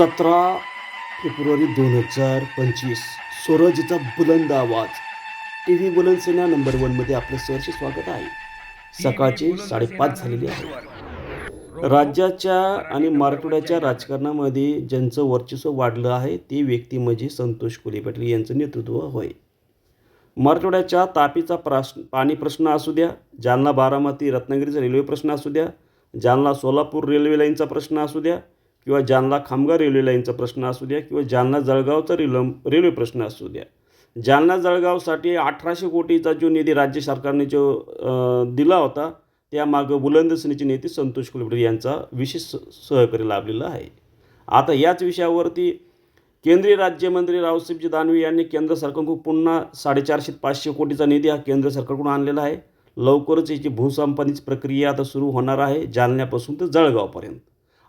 सतरा फेब्रुवारी दोन हजार पंचवीस. स्वराजीचा बुलंद आवाज. टी व्ही बुलंद सेना नंबर वनमध्ये आपलं सहर्ष स्वागत आहे. सकाळचे साडेपाच झालेले आहे. राज्याच्या आणि मराठवाड्याच्या राजकारणामध्ये ज्यांचं वर्चस्व वाढलं आहे ती व्यक्ती म्हणजे संतोष कोली पाटील यांचं नेतृत्व होय. मराठवाड्याच्या तापीचा प्रश्न पाणी प्रश्न असू द्या जालना बारामती रत्नागिरीचा रेल्वे प्रश्न असू द्या जालना सोलापूर रेल्वे लाईनचा प्रश्न असू द्या किंवा जालना खामगाव रेल्वे लाईनचा प्रश्न असू द्या किंवा जालना जळगावचा रेलम रेल्वे प्रश्न असू द्या जालना जळगावसाठी अठराशे कोटीचा जो निधी राज्य सरकारने जो दिला होता त्यामागं बुलंद सेनेचे नेते संतोष कुलकर्णी यांचा विशेष सहकार्य लाभलेला आहे. आता याच विषयावरती केंद्रीय राज्यमंत्री रावसाहेबजी दानवे यांनी केंद्र सरकारकडून पुन्हा साडेचारशे पाचशे कोटीचा निधी हा केंद्र सरकारकडून आणलेला आहे. लवकरच याची भूसंपादनीची प्रक्रिया आता सुरू होणार आहे जालन्यापासून तर जळगावपर्यंत.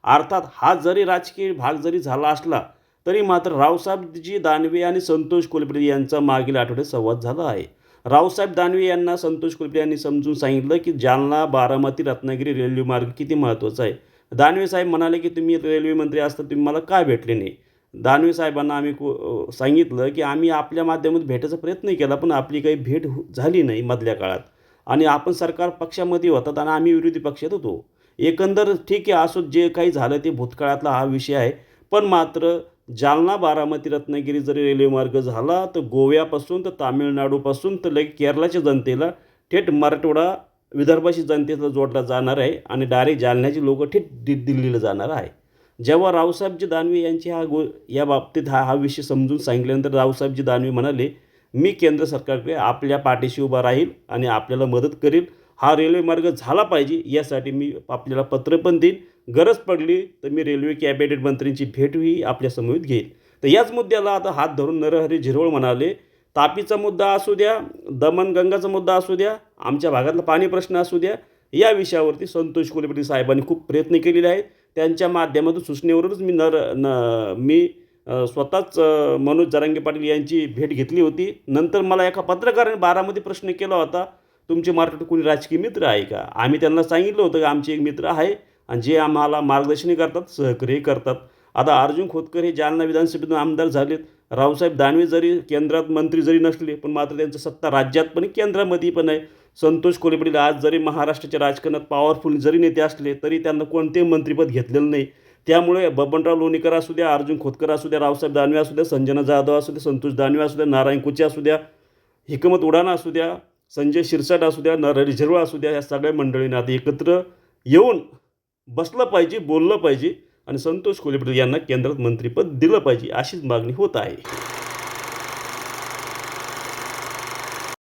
अर्थात हा जरी राजकीय भाग जरी झाला असला तरी मात्र रावसाहेबजी दानवे आणि संतोष कोलपेटे यांचा मागील आठवड्यात संवाद झाला आहे. रावसाहेब दानवे यांना संतोष कोलपेटे यांनी समजून सांगितलं की जालना बारामती रत्नागिरी रेल्वे मार्ग किती महत्त्वाचा आहे. दानवे साहेब म्हणाले की तुम्ही रेल्वे मंत्री असता तुम्ही मला काय भेटले नाही? दानवे साहेबांना आम्ही कु सांगितलं की आम्ही आपल्या माध्यमात भेटायचा प्रयत्न केला पण आपली काही भेट झाली नाही मधल्या काळात. आणि आपण सरकार पक्षामध्ये होतात आणि आम्ही विरोधी पक्षात होतो. एकंदर ठीक आहे असो जे काही झालं ते भूतकाळातला हा विषय आहे. पण मात्र जालना बारामती रत्नागिरी जरी रेल्वे मार्ग झाला तर गोव्यापासून तर तामिळनाडूपासून तर लगे केरळाच्या जनतेला थेट मराठवाडा विदर्भाशी जनतेला जोडला जाणार आहे आणि डायरेक्ट जालन्याची लोकं थेट दि दिल्लीला जाणार आहे. जेव्हा रावसाहेबजी दानवे यांची हा गो या बाबतीत हा हा विषय समजून सांगितल्यानंतर रावसाहेबजी दानवे म्हणाले मी केंद्र सरकारकडे आपल्या पाठीशी उभा राहील आणि आपल्याला मदत करील. हा रेल्वे मार्ग झाला पाहिजे यासाठी मी आपल्याला पत्र पण देईन. गरज पडली तर मी रेल्वे कॅबिनेट मंत्र्यांची भेटही आपल्या घेईन. तर याच मुद्द्याला आता हात धरून नरहरी झिरवळ म्हणाले तापीचा मुद्दा असू द्या दमणगंगाचा मुद्दा असू द्या आमच्या भागातला पाणी प्रश्न असू द्या या विषयावरती संतोष कोलेपटी साहेबांनी खूप प्रयत्न केलेले आहेत. त्यांच्या माध्यमातून सूचनेवरूनच मी नर न मी स्वतःच मनोज जरांगे पाटील यांची भेट घेतली होती. नंतर मला एका पत्रकाराने बारामध्ये प्रश्न केला होता तुमचे मार्केट कोणी राजकीय मित्र आहे का? आम्ही त्यांना सांगितलं होतं की आमचे एक मित्र आहे आणि जे आम्हाला मार्गदर्शनही करतात सहकार्य करतात. आता अर्जुन खोतकर हे जालना विधानसभेतून आमदार झालेत. रावसाहेब दानवे जरी केंद्रात मंत्री जरी नसले पण मात्र त्यांचं सत्ता राज्यात पण आहे, केंद्रामध्ये पण आहे. संतोष कोलेपडील आज जरी महाराष्ट्राच्या राजकारणात पॉवरफुल जरी नेते असले तरी त्यांना कोणतेही मंत्रिपद घेतलेलं नाही. त्यामुळे बबनराव लोणीकर असू द्या अर्जुन खोतकर असू द्या रावसाहेब दानवे असू द्या संजना जाधव असू द्या संतोष दानवे असू द्या नारायण कुचे असू द्या हिकमत उडाना असू द्या संजय शिरसाट असू द्या नरहरी झिरवळ असू द्या या सगळ्या मंडळींना आता एकत्र येऊन बसलं पाहिजे बोललं पाहिजे आणि संतोष कोलेपटे यांना केंद्रात मंत्रिपद दिलं पाहिजे अशीच मागणी होत आहे.